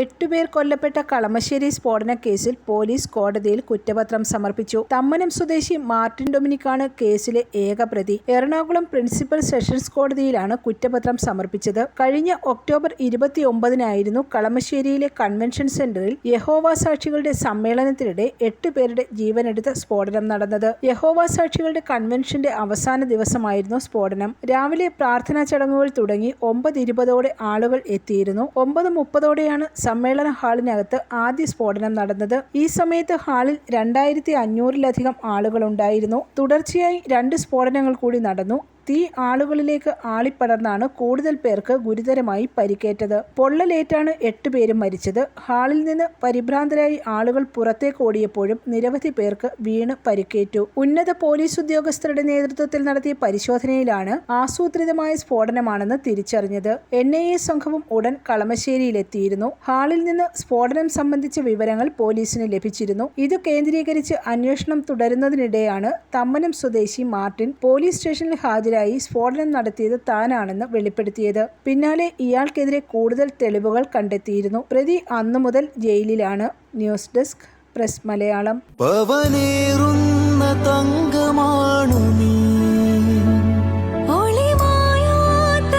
എട്ടുപേർ കൊല്ലപ്പെട്ട കളമശ്ശേരി സ്ഫോടന കേസിൽ പോലീസ് കോടതിയിൽ കുറ്റപത്രം സമർപ്പിച്ചു. തമ്മനം സ്വദേശി മാർട്ടിൻ ഡൊമിനിക്കാണ് കേസിലെ ഏക പ്രതി. എറണാകുളം പ്രിൻസിപ്പൽ സെഷൻസ് കോടതിയിലാണ് കുറ്റപത്രം സമർപ്പിച്ചത്. കഴിഞ്ഞ ഒക്ടോബർ ഇരുപത്തിയൊമ്പതിനായിരുന്നു കളമശ്ശേരിയിലെ കൺവെൻഷൻ സെന്ററിൽ യഹോവ സാക്ഷികളുടെ സമ്മേളനത്തിനിടെ എട്ട് പേരുടെ ജീവനെടുത്ത സ്ഫോടനം നടന്നത്. യഹോവ സാക്ഷികളുടെ കൺവെൻഷന്റെ അവസാന ദിവസമായിരുന്നു സ്ഫോടനം. രാവിലെ പ്രാർത്ഥനാ ചടങ്ങുകൾ തുടങ്ങി ഒമ്പത് ഇരുപതോടെ ആളുകൾ എത്തിയിരുന്നു. ഒമ്പത് മുപ്പതോടെയാണ് സമ്മേളന ഹാളിനകത്ത് ആദ്യ സ്ഫോടനം നടന്നത്. ഈ സമയത്ത് ഹാളിൽ രണ്ടായിരത്തി അഞ്ഞൂറിലധികം ആളുകളുണ്ടായിരുന്നു. തുടർച്ചയായി രണ്ട് സ്ഫോടനങ്ങൾ കൂടി നടന്നു. തീ ആളുകളിലേക്ക് ആളിപ്പടർന്നാണ് കൂടുതൽ പേർക്ക് ഗുരുതരമായി പരിക്കേറ്റത്. പൊള്ളലേറ്റാണ് എട്ട് പേരും മരിച്ചത്. ഹാളിൽ നിന്ന് പരിഭ്രാന്തരായി ആളുകൾ പുറത്തേക്ക് ഓടിയപ്പോഴും നിരവധി പേർക്ക് വീണ് പരിക്കേറ്റു. ഉന്നത പോലീസ് ഉദ്യോഗസ്ഥരുടെ നേതൃത്വത്തിൽ നടത്തിയ പരിശോധനയിലാണ് ആസൂത്രിതമായ സ്ഫോടനമാണെന്ന് തിരിച്ചറിഞ്ഞത്. എൻ ഐ എ സംഘവും ഉടൻ കളമശ്ശേരിയിലെത്തിയിരുന്നു. ഹാളിൽ നിന്ന് സ്ഫോടനം സംബന്ധിച്ച വിവരങ്ങൾ പോലീസിന് ലഭിച്ചിരുന്നു. ഇത് കേന്ദ്രീകരിച്ച് അന്വേഷണം തുടരുന്നതിനിടെയാണ് തമ്മനം സ്വദേശി മാർട്ടിൻ പോലീസ് സ്റ്റേഷനിൽ ഹാജരായി സ്ഫോടനം നടത്തിയത് താനാണെന്ന് വെളിപ്പെടുത്തിയത്. പിന്നാലെ ഇയാൾക്കെതിരെ കൂടുതൽ തെളിവുകൾ കണ്ടെത്തിയിരുന്നു. പ്രതി അന്നു മുതൽ ജയിലിലാണ്. News desk press Malayalam. തങ്കമാണു നീ. ഒളിമായാത്ത